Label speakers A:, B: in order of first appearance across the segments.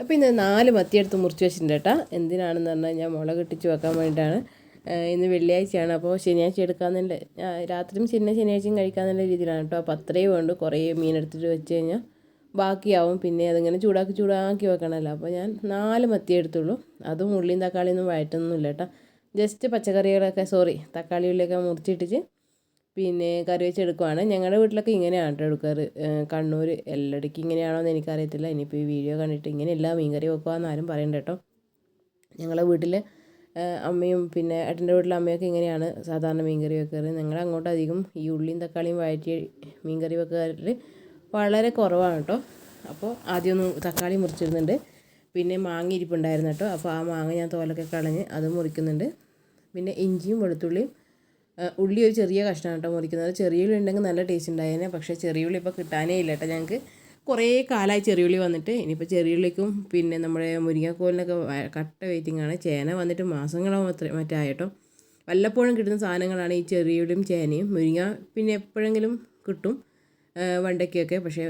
A: അപ്പോൾ ഇന്ന് നാല് മത്തിയെടുത്ത് മുറിച്ച് വെച്ചിട്ടുണ്ട് കേട്ടോ. എന്തിനാണെന്ന് പറഞ്ഞാൽ ഞാൻ മുളക് ഇട്ടിച്ച് വെക്കാൻ വേണ്ടിയിട്ടാണ്. ഇന്ന് വെള്ളിയാഴ്ചയാണ്. അപ്പോൾ ശനിയാഴ്ച എടുക്കാമെന്നുള്ള രാത്രിയും ശനി ശനിയാഴ്ചയും കഴിക്കാമെന്നുള്ള രീതിയിലാണ് കേട്ടോ. അപ്പോൾ അത്രയും വേണ്ട. കുറേ മീനെടുത്തിട്ട് വെച്ച് കഴിഞ്ഞാൽ ബാക്കിയാവും. പിന്നെ അതിങ്ങനെ ചൂടാക്കി ചൂടാക്കി വെക്കണമല്ലോ അപ്പോൾ ഞാൻ നാല് മത്തി എടുത്തുള്ളൂ. അതും ഉള്ളിയും തക്കാളിയൊന്നും വഴറ്റൊന്നുമില്ല കേട്ടോ. ജസ്റ്റ് പച്ചക്കറികളൊക്കെ സോറി തക്കാളി ഉള്ളിയൊക്കെ മുറിച്ചിട്ടിട്ട് പിന്നെ കറി വെച്ചെടുക്കുവാണ്. ഞങ്ങളുടെ വീട്ടിലൊക്കെ ഇങ്ങനെയാണ് കേട്ടോ എടുക്കാറ്. കണ്ണൂർ എല്ലായിടയ്ക്കും ഇങ്ങനെയാണോ എന്ന് എനിക്കറിയത്തില്ല. ഇനിയിപ്പോൾ ഈ വീഡിയോ കണ്ടിട്ട് ഇങ്ങനെയല്ല മീൻകറി വെക്കുകയെന്ന് ആരും പറയണ്ട കേട്ടോ. ഞങ്ങളെ വീട്ടിൽ അമ്മയും പിന്നെ ഏട്ടന്റെ വീട്ടിലെ അമ്മയൊക്കെ ഇങ്ങനെയാണ് സാധാരണ മീൻകറി വെക്കാറ്. ഞങ്ങൾ അങ്ങോട്ട് അധികം ഈ ഉള്ളിയും തക്കാളിയും വഴറ്റി മീൻകറി വെക്കാറിൽ വളരെ കുറവാണ് കേട്ടോ. അപ്പോൾ ആദ്യം ഒന്ന് തക്കാളി മുറിച്ചിരുന്നുണ്ട് പിന്നെ മാങ്ങ ഇരിപ്പുണ്ടായിരുന്നു കേട്ടോ. അപ്പോൾ ആ മാങ്ങ ഞാൻ തോലൊക്കെ കളഞ്ഞ് അത് മുറിക്കുന്നുണ്ട്. പിന്നെ ഇഞ്ചിയും വെളുത്തുള്ളിയും ഉള്ളി ഒരു ചെറിയ കഷ്ണം കേട്ടോ മുറിക്കുന്നത്. ചെറിയ ഉള്ളി ഉണ്ടെങ്കിൽ നല്ല ടേസ്റ്റ് ഉണ്ടായേനെ. പക്ഷേ ചെറിയ ഉള്ളി ഇപ്പോൾ കിട്ടാനേ ഇല്ല കേട്ടോ ഞങ്ങൾക്ക് കുറേ കാലമായി ചെറിയ ഉള്ളി വന്നിട്ട്. ഇനിയിപ്പോൾ ചെറിയ ഉള്ളിക്കും പിന്നെ നമ്മുടെ മുരിങ്ങക്കോലിനൊക്കെ കട്ട വെയിറ്റിംഗ് ആണ്. ചേന വന്നിട്ട് മാസങ്ങളോ മാത്രമേ മറ്റായിട്ടോ വല്ലപ്പോഴും കിട്ടുന്ന സാധനങ്ങളാണ് ഈ ചെറിയുള്ളിയും ചേനയും. മുരിങ്ങ പിന്നെ എപ്പോഴെങ്കിലും കിട്ടും വണ്ടയ്ക്കൊക്കെ. പക്ഷേ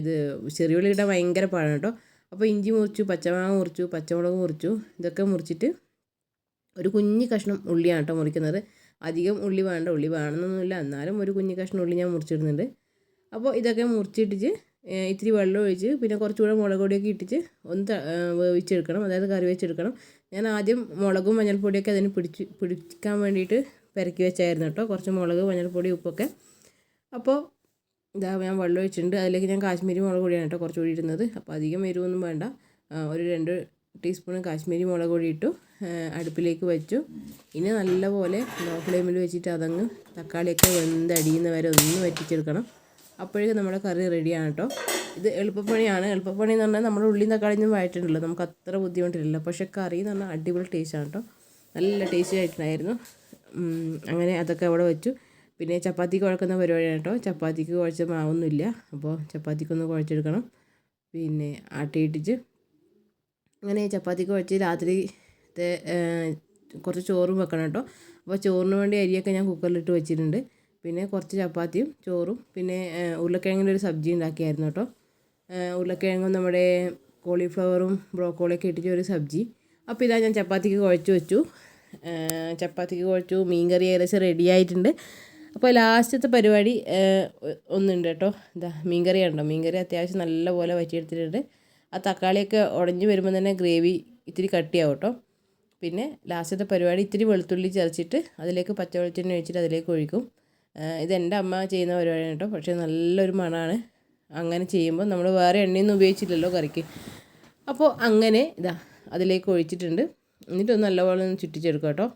A: ഇത് ചെറിയ ഉള്ളി കിട്ടാൻ ഭയങ്കര പാടാണ് കേട്ടോ. അപ്പോൾ ഇഞ്ചി മുറിച്ചു പച്ചമാങ്ങ മുറിച്ചു പച്ചമുളക് മുറിച്ചു ഇതൊക്കെ മുറിച്ചിട്ട് ഒരു കുഞ്ഞു കഷ്ണം ഉള്ളിയാണ് കേട്ടോ മുറിക്കുന്നത്. അധികം ഉള്ളി വേണ്ട ഉള്ളി വേണമെന്നൊന്നുമില്ല. എന്നാലും ഒരു കുഞ്ഞു കഷ്ണം ഉള്ളി ഞാൻ മുറിച്ചിടുന്നുണ്ട്. അപ്പോൾ ഇതൊക്കെ മുറിച്ചിട്ടിച്ച് ഇത്തിരി വെള്ളം ഒഴിച്ച് പിന്നെ കുറച്ചുകൂടെ മുളക് പൊടിയൊക്കെ ഇട്ടിച്ച് ഒന്ന് വേവിച്ചെടുക്കണം. അതായത് കറി വെച്ചെടുക്കണം. ഞാൻ ആദ്യം മുളകും മഞ്ഞൾപ്പൊടിയൊക്കെ അതിന് പിടിച്ച് പിടിക്കാൻ വേണ്ടിയിട്ട് പെരക്കി വെച്ചായിരുന്നു കേട്ടോ. കുറച്ച് മുളക് മഞ്ഞൾപ്പൊടി ഉപ്പൊക്കെ. അപ്പോൾ ഇതാ ഞാൻ വെള്ളം ഒഴിച്ചിട്ടുണ്ട്. അതിലേക്ക് ഞാൻ കാശ്മീരി മുളക് പൊടിയാണ് കേട്ടോ കുറച്ചുകൂടി ഇടുന്നത്. അപ്പോൾ അധികം എരിവൊന്നും വേണ്ട. ഒരു രണ്ട് ടീസ്പൂൺ കാശ്മീരി മുളക് പൊടി ഇട്ടു. അടുപ്പിലേക്ക് വെച്ചു. ഇനി നല്ലപോലെ ലോ ഫ്ലെയിമിൽ വെച്ചിട്ട് അതങ്ങ് തക്കാളിയൊക്കെ വെന്തടിയുന്ന വരെ ഒന്ന് വറ്റിച്ചെടുക്കണം. അപ്പോഴേക്കും നമ്മുടെ കറി റെഡിയാണ് കേട്ടോ ഇത് എളുപ്പപ്പണിയാണ്. എളുപ്പപ്പണി എന്ന് പറഞ്ഞാൽ നമ്മുടെ ഉള്ളിയും തക്കാളിയൊന്നും വായിട്ടുണ്ടല്ലോ നമുക്ക് അത്ര ബുദ്ധിമുട്ടില്ല പക്ഷേ കറി എന്ന് പറഞ്ഞാൽ അടിപൊളി ടേസ്റ്റാണ് കേട്ടോ നല്ല ടേസ്റ്റി ആയിട്ടുണ്ടായിരുന്നു. അങ്ങനെ അതൊക്കെ അവിടെ വെച്ചു. പിന്നെ ചപ്പാത്തിക്ക് കുഴക്കുന്ന പരിപാടിയാണ് കേട്ടോ ചപ്പാത്തിക്ക് കുഴച്ച മാവൊന്നുമില്ല. അപ്പോൾ ചപ്പാത്തിക്കൊന്ന് കുഴച്ചെടുക്കണം. പിന്നെ ആട്ടിയിട്ടിച്ച്. അങ്ങനെ ചപ്പാത്തിക്ക് കുഴച്ച് രാത്രിത്തെ കുറച്ച് ചോറും വെക്കണം കേട്ടോ. അപ്പോൾ ചോറിന് വേണ്ടി അരിയൊക്കെ ഞാൻ കുക്കറിലിട്ട് വെച്ചിട്ടുണ്ട്. പിന്നെ കുറച്ച് ചപ്പാത്തിയും ചോറും പിന്നെ ഉരുളക്കിഴങ്ങിന്റെ ഒരു സബ്ജി ഉണ്ടാക്കിയായിരുന്നു കേട്ടോ. ഉരുളക്കിഴങ്ങും നമ്മുടെ കോളിഫ്ലവറും ബ്രോക്കോളിയൊക്കെ ഇട്ടിട്ട് ഒരു സബ്ജി. അപ്പോൾ ഇതാ ഞാൻ ചപ്പാത്തിക്ക് കുഴച്ച് വെച്ചു. ചപ്പാത്തിക്ക് കുഴച്ചു മീൻ കറി ഏകദേശം റെഡി ആയിട്ടുണ്ട്. അപ്പോൾ ലാസ്റ്റത്തെ പരിപാടി ഒന്നുണ്ട് കേട്ടോ. ഇതാ മീൻ കറി ഉണ്ടോ മീൻ കറി അത്യാവശ്യം നല്ലപോലെ വറ്റിയെടുത്തിട്ടുണ്ട്. ആ തക്കാളിയൊക്കെ ഉടഞ്ഞു വരുമ്പോൾ തന്നെ ഗ്രേവി ഇത്തിരി കട്ടിയാവും കേട്ടോ. പിന്നെ ലാസ്റ്റത്തെ പരിപാടി ഇത്തിരി വെളുത്തുള്ളി ചതച്ചിട്ട് അതിലേക്ക് പച്ച വെളിച്ചെണ്ണ ഒഴിച്ചിട്ട് അതിലേക്ക് ഒഴിക്കും. ഇത് എന്റെ അമ്മ ചെയ്യുന്ന പരിപാടിയാണ് കേട്ടോ. പക്ഷേ നല്ലൊരു മണമാണ് അങ്ങനെ ചെയ്യുമ്പോൾ നമ്മൾ വേറെ എണ്ണയൊന്നും ഉപയോഗിച്ചില്ലല്ലോ കറിക്ക്. അപ്പോൾ അങ്ങനെ ഇതാ അതിലേക്ക് ഒഴിച്ചിട്ടുണ്ട്. എന്നിട്ടൊന്ന് നല്ലപോലെ ഒന്ന് ചുറ്റിച്ചെടുക്കുക കേട്ടോ.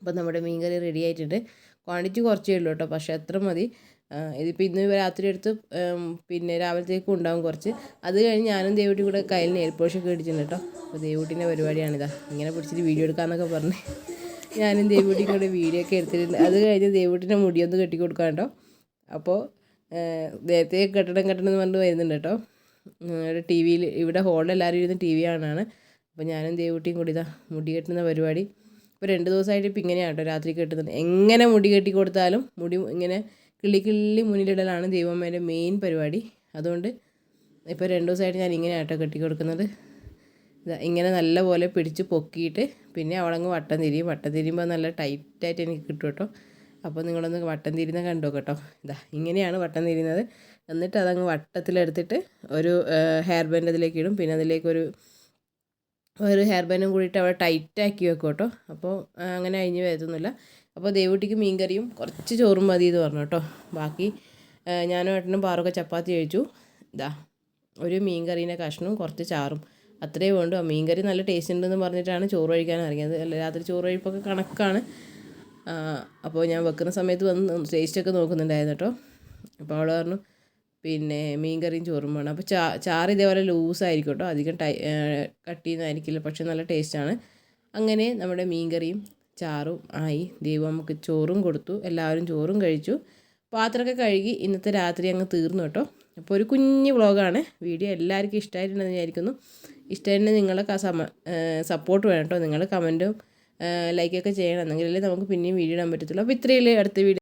A: അപ്പോൾ നമ്മുടെ മീൻ കറി റെഡി ആയിട്ടുണ്ട്. ക്വാണ്ടിറ്റി കുറച്ചേ ഉള്ളൂ കേട്ടോ. പക്ഷേ അത്ര മതി. ഇതിപ്പോൾ ഇന്ന് രാത്രി എടുത്ത് പിന്നെ രാവിലത്തേക്കും ഉണ്ടാവും കുറച്ച്. അത് കഴിഞ്ഞ് ഞാനും ദേവൂട്ടി കൂടെ കയ്യിൽ നെയിൽ പോഷൊക്കെ ഇടിച്ചിട്ടുണ്ട് കേട്ടോ. അപ്പോൾ ദേവൂട്ടിന്റെ പരിപാടിയാണിതാ. ഇങ്ങനെ പിടിച്ചിട്ട് വീഡിയോ എടുക്കാമെന്നൊക്കെ പറഞ്ഞ് ഞാനും ദേവുട്ടിയും കൂടെ വീഡിയോ ഒക്കെ എടുത്തിട്ടുണ്ട് അത് കഴിഞ്ഞ് ദേവൂട്ടിന്റെ മുടിയൊന്ന് കെട്ടി കൊടുക്കാം കേട്ടോ. അപ്പോൾ നേരത്തെ കെട്ടണം കെട്ടണം എന്ന് പറഞ്ഞിട്ട് വരുന്നുണ്ട് കേട്ടോ. ഇവിടെ ടി വിയിൽ ഇവിടെ ഹോളിൽ എല്ലാവരും ഇരുന്ന് ടി വി കാണാണ്. അപ്പോൾ ഞാനും ദേവൂട്ടിയും കൂടി ഇതാ മുടി കെട്ടുന്ന പരിപാടി. ഇപ്പോൾ രണ്ട് ദിവസമായിട്ട് ഇപ്പം ഇങ്ങനെയാണ് കേട്ടോ രാത്രി കെട്ടുന്നത്. എങ്ങനെ മുടി കെട്ടി കൊടുത്താലും മുടി ഇങ്ങനെ കിള്ളി കിള്ളി മുന്നിലിടലാണ് ദൈവമ്മേന്റെ മെയിൻ പരിപാടി. അതുകൊണ്ട് ഇപ്പോൾ രണ്ട് ദിവസമായിട്ട് ഞാൻ ഇങ്ങനെ ആട്ടോ കെട്ടി കൊടുക്കുന്നത്. ഇങ്ങനെ നല്ലപോലെ പിടിച്ച് പൊക്കിയിട്ട് പിന്നെ അവളങ്ങ് വട്ടം തിരിയും. വട്ടം തിരിയുമ്പോൾ നല്ല ടൈറ്റായിട്ട് എനിക്ക് കിട്ടും കേട്ടോ. അപ്പോൾ നിങ്ങളൊന്ന് വട്ടം തിരിയുന്ന കണ്ടു കേട്ടോ. ഇതാ ഇങ്ങനെയാണ് വട്ടം തിരിയുന്നത്. എന്നിട്ട് അതങ്ങ് വട്ടത്തിലെടുത്തിട്ട് ഒരു ഹെയർ ബാൻഡ് അതിലേക്ക് ഇടും. പിന്നെ അതിലേക്കൊരു ഒരു ഹെയർ ബാൻഡും കൂടിയിട്ട് അവിടെ ടൈറ്റാക്കി വെക്കും കേട്ടോ. അപ്പോൾ അങ്ങനെ അഴിഞ്ഞ് വരത്തൊന്നുമില്ല. അപ്പോൾ ദേവുട്ടിക്ക് മീൻകറിയും കുറച്ച് ചോറും മതി എന്ന് പറഞ്ഞു കേട്ടോ. ബാക്കി ഞാനും ഏട്ടനും പാറൊക്കെ ചപ്പാത്തി കഴിച്ചു. ഇതാ ഒരു മീൻ കറീന്റെ കഷ്ണവും കുറച്ച് ചാറും. അത്രയേ വേണ്ടു. ആ മീൻ കറി നല്ല ടേസ്റ്റ് ഉണ്ടെന്ന് പറഞ്ഞിട്ടാണ് ചോറ് കഴിക്കാൻ ഇറങ്ങിയത്. അല്ല രാത്രി ചോറ് കഴിപ്പൊക്കെ കണക്കാണ്. അപ്പോൾ ഞാൻ വെക്കുന്ന സമയത്ത് വന്ന് ടേസ്റ്റൊക്കെ നോക്കുന്നുണ്ടായിരുന്നു കേട്ടോ. അപ്പോൾ അവൾ പറഞ്ഞു പിന്നെ മീൻ കറിയും ചോറും വേണം. അപ്പോൾ ചാ ചാറ് ഇതേപോലെ ലൂസായിരിക്കും കേട്ടോ. അധികം ടൈ കട്ട് ചെയ്യുന്നതായിരിക്കില്ല പക്ഷെ നല്ല ടേസ്റ്റാണ് അങ്ങനെ നമ്മുടെ മീൻ കറിയും ചാറും ആയി. ദൈവം നമുക്ക് ചോറും കൊടുത്തു. എല്ലാവരും ചോറും കഴിച്ചു. പാത്രമൊക്കെ കഴുകി ഇന്നത്തെ രാത്രി അങ്ങ് തീർന്നു കേട്ടോ. അപ്പോൾ ഒരു കുഞ്ഞു വ്ളോഗാണ്. വീഡിയോ എല്ലാവർക്കും ഇഷ്ടമായിട്ടുണ്ടെന്ന് വിചാരിക്കുന്നു. ഇഷ്ടമായിട്ടുണ്ടെങ്കിൽ നിങ്ങളൊക്കെ ആ സമ സപ്പോർട്ട് വേണം കേട്ടോ. നിങ്ങൾ കമന്റും ലൈക്കൊക്കെ ചെയ്യണം. എന്നെങ്കിലല്ലേ നമുക്ക് പിന്നെയും വീഡിയോ ഇടാൻ പറ്റത്തുള്ളൂ. അപ്പോൾ ഇത്രയല്ലേ അടുത്ത വീഡിയോ.